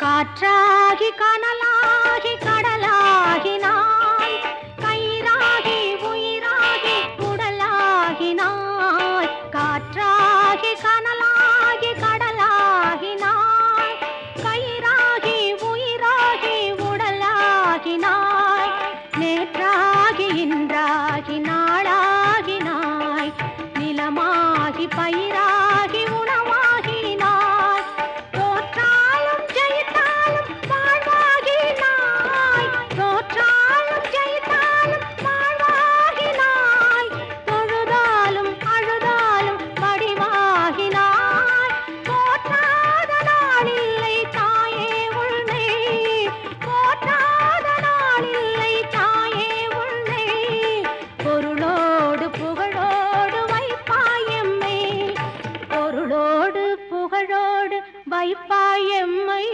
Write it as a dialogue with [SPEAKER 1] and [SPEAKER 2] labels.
[SPEAKER 1] காற்றாகி கனலாகி கடலாகி நான் கயிறாகி உயிராகி உடலாகி நான் காற்றாகி கனலாகி கடலாகி நான் கயிறாகி உயிராகி உடலாகி நான் நேற்றாகி இன்றாகி நாளாகி நாய் நிலமாகி பயிராகி புகழோடு புகழோடு வைப்பாயம்மை